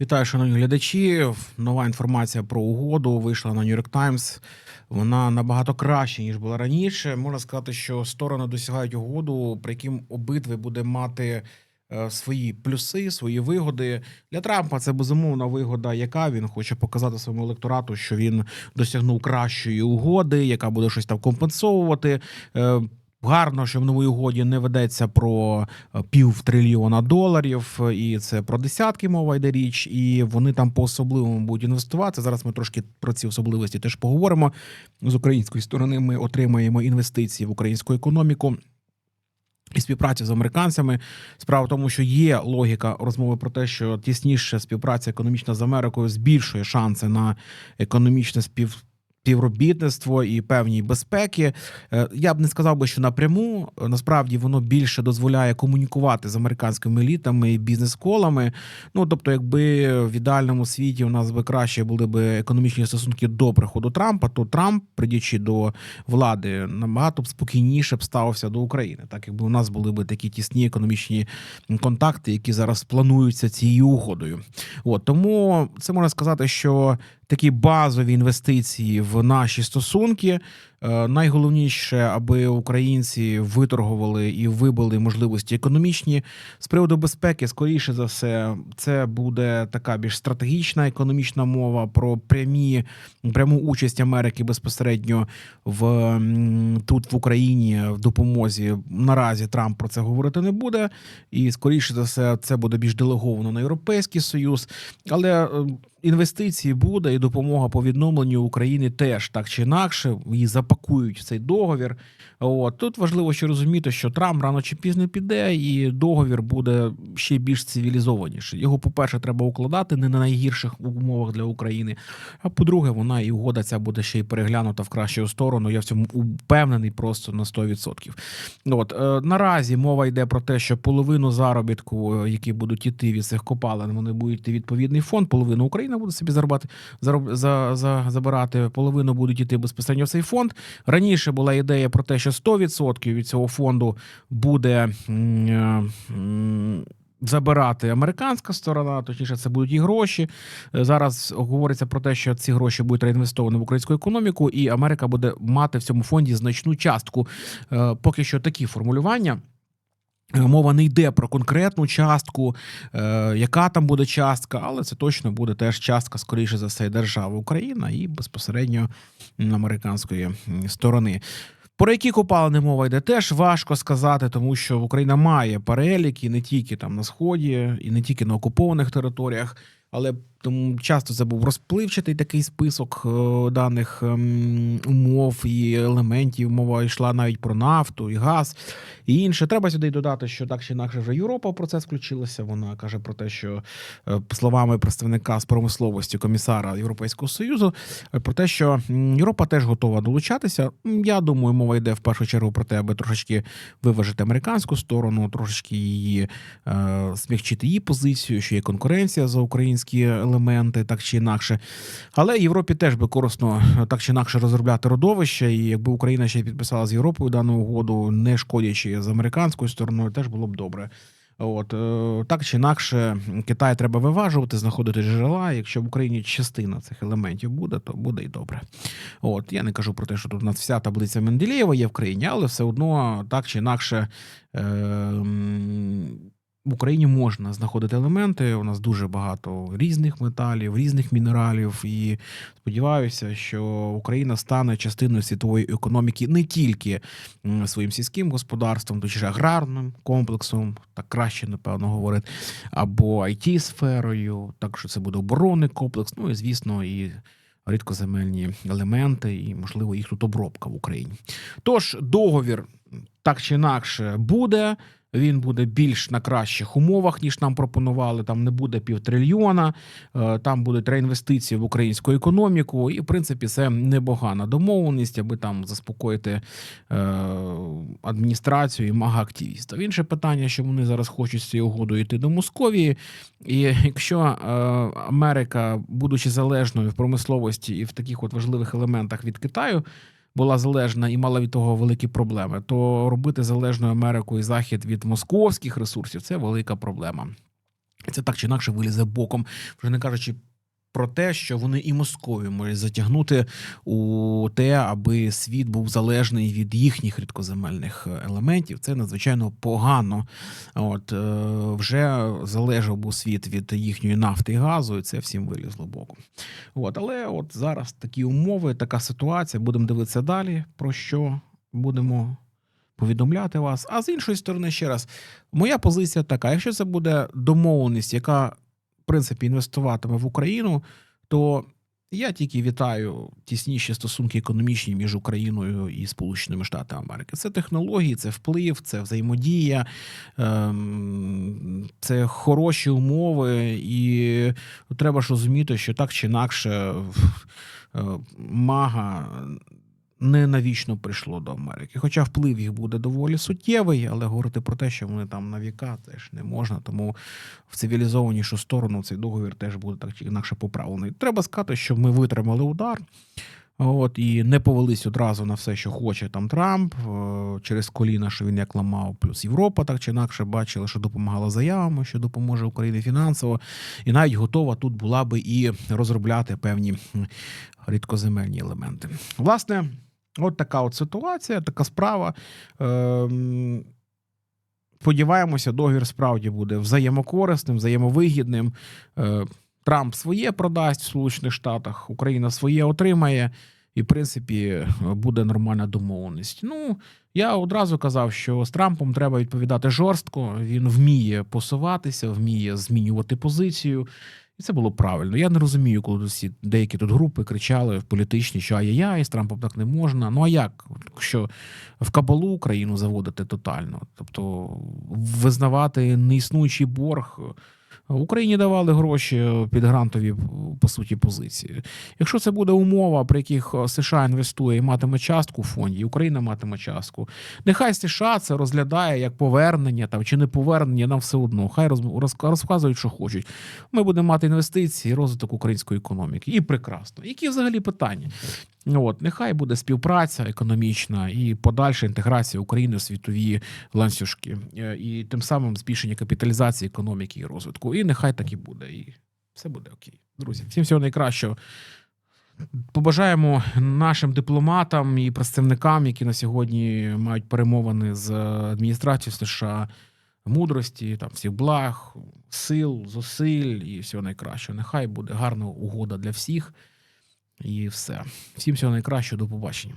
Вітаю, шановні глядачі. Нова інформація про угоду вийшла на New York Times. Вона набагато краще ніж була раніше. Можна сказати, що сторони досягають угоду, при яким обидві буде мати е, свої плюси, свої вигоди. Для Трампа це безумовна вигода, яка він хоче показати своєму електорату, що він досягнув кращої угоди, яка буде щось там компенсовувати. Гарно, що в новій угоді не ведеться про е, пів трильйона доларів, е, і це про десятки мова йде річ, і вони там по особливому будуть інвестувати. Зараз ми трошки про ці особливості теж поговоримо. З української сторони ми отримаємо інвестиції в українську економіку. І співпрацю з американцями справа в тому, що є логіка розмови про те, що тісніша співпраця економічна з Америкою збільшує шанси на економічне спів. Співробітництво і певні безпеки. Е, Я б не сказав би, що напряму Е, насправді воно більше дозволяє комунікувати з американськими елітами і бізнес-колами. Ну тобто, якби в ідеальному світі у нас би краще були б економічні стосунки до приходу Трампа, то Трамп, придячи до влади, набагато б спокійніше б ставився до України, так якби у нас були б такі тісні економічні контакти, які зараз плануються цією угодою. От тому це можна сказати, що такі базові інвестиції в наші стосунки. Е, Найголовніше, аби українці виторгували і вибили можливості економічні з приводу безпеки. Скоріше за все, це буде така більш стратегічна економічна мова про прямі пряму участь Америки безпосередньо в тут в Україні в допомозі. Наразі Трамп про це говорити не буде, і скоріше за все, це буде більш делеговано на Європейський Союз, але. е, Інвестиції буде і допомога по відновленню України теж так чи інакше її запакують в цей договір. От тут важливо ще розуміти, що Трамп рано чи пізно піде, і договір буде ще більш цивілізованіший. Його, по-перше, треба укладати не на найгірших умовах для України. А по-друге, вона і угода ця буде ще й переглянута в кращу сторону. Я в цьому упевнений просто на 100%. От е, наразі мова йде про те, що половину заробітку, е, які будуть іти від цих копалин, вони будуть йти відповідний фонд. Половину Україна буде собі заробати зароб, за, за, забирати. Половину будуть іти безпосередньо в цей фонд. Раніше була ідея про те, що 100% від цього фонду буде. е, Забирати американська сторона, точніше, це будуть і гроші. Е, Зараз говориться про те, що ці гроші будуть реінвестовані в українську економіку, і Америка буде мати в цьому фонді значну частку. Е, Поки що такі формулювання. Е, Мова не йде про конкретну частку, е, яка там буде частка, але це точно буде теж частка, скоріше за все, держави Україна і безпосередньо американської сторони. Про які копалини мова йде, теж важко сказати, тому що Україна має перелік і не тільки там на сході, і не тільки на окупованих територіях, але тому часто це був розпливчатий такий список е, даних ем, умов і елементів. Мова йшла навіть про нафту і газ і інше. Треба сюди додати, що так чи інакше вже Європа в процес включилася. Вона каже про те, що е, словами представника з промисловості комісара Європейського союзу, е, про те, що Європа теж готова долучатися. Я думаю, мова йде в першу чергу про те, аби трошечки виважити американську сторону, трошечки її смягчити її позицію, що є конкуренція за українські елементи, так чи інакше. Але Європі теж би корисно так чи інакше розробляти родовище, і якби Україна ще підписала з Європою дану угоду, не шкодячи з американською стороною, теж було б добре. От е, так чи інакше, Китай треба виважувати, знаходити джерела. Якщо в Україні частина цих елементів буде, то буде і добре. От я не кажу про те, що тут у нас вся таблиця Менделєєва є в країні, але все одно так чи інакше. Е, в Україні можна знаходити елементи. У нас дуже багато різних металів, різних мінералів, і сподіваюся, що Україна стане частиною світової економіки не тільки своїм сільським господарством, точніше аграрним комплексом, так краще напевно говорити, або it сферою, так що це буде оборонний комплекс. Ну і звісно, і рідкоземельні елементи, і можливо їх тут обробка в Україні. Тож договір так чи інакше буде. Він буде більш на кращих умовах, ніж нам пропонували. Там не буде півтрильйона, е, там будуть реінвестиції в українську економіку. І, в принципі, це непогана домовленість, аби там заспокоїти е, адміністрацію і мага-активістів. Інше питання, що вони зараз хочуть з цією угодою йти до Московії. І якщо е, Америка, будучи залежною в промисловості і в таких от важливих елементах від Китаю, була залежна і мала від того великі проблеми, то робити залежною Америку і Захід від московських ресурсів це велика проблема. Це так чи інакше вилізе боком, вже не кажучи про те, що вони і Московію можуть затягнути у те, аби світ був залежний від їхніх рідкоземельних е, елементів. Це надзвичайно погано. От е, вже залежав був світ від їхньої нафти і газу, і це всім вилізло боком. От, але от зараз такі умови, така ситуація. Будемо дивитися далі, про що будемо повідомляти вас. А з іншої сторони, ще раз, моя позиція така: якщо це буде домовленість, яка принципі інвестуватиме в Україну, то я тільки вітаю тісніші стосунки економічні між Україною і Сполученими Штатами Америки. Це технології, це вплив, це взаємодія, ем, це хороші умови, і треба ж розуміти, що так чи інакше е, мага не навічно прийшло до Америки. Хоча вплив їх буде доволі суттєвий, але говорити про те, що вони там на віка, теж не можна. Тому в цивілізованішу сторону цей договір теж буде так чи інакше поправлений. Треба сказати, що ми витримали удар. От і не повелись одразу на все, що хоче там Трамп е, через коліна, що він як ламав, плюс Європа так чи інакше бачила, що допомагала заявами, що допоможе Україні фінансово, і навіть готова тут була би і розробляти певні рідкоземельні елементи. Власне, от така от ситуація, така справа. Ем, Сподіваємося, договір справді буде взаємокорисним, взаємовигідним. Е, Трамп своє продасть в Сполучених Штатах, Україна своє отримає, і, в принципі, буде нормальна домовленість. Ну, я одразу казав, що з Трампом треба відповідати жорстко. Він вміє посуватися, вміє змінювати позицію. І це було правильно. Я не розумію, коли всі деякі тут групи кричали в політичні, що ай-яй, з Трампом так не можна. Ну а як? Якщо в кабалу Україну заводити тотально, тобто визнавати неіснуючий борг. Україні давали гроші під грантові по суті позиції. Якщо це буде умова, при яких США інвестує і матиме частку в фонді, і Україна матиме частку. Нехай США це розглядає як повернення там чи не повернення, нам все одно. Хай роз, роз- розказують, що хочуть. Ми будемо мати інвестиції, розвиток української економіки. І прекрасно. Які взагалі питання? От нехай буде співпраця економічна і подальша інтеграція України в світові ланцюжки, Е, і тим самим збільшення капіталізації економіки і розвитку. І нехай так і буде. І все буде окей. Друзі, всім всього найкращого. Побажаємо нашим дипломатам і представникам, які на сьогодні мають перемовини з адміністрацією США, мудрості, там всіх благ, сил, зусиль і всього найкращого. Нехай буде гарна угода для всіх. І все. Всім всього найкращого, до побачення.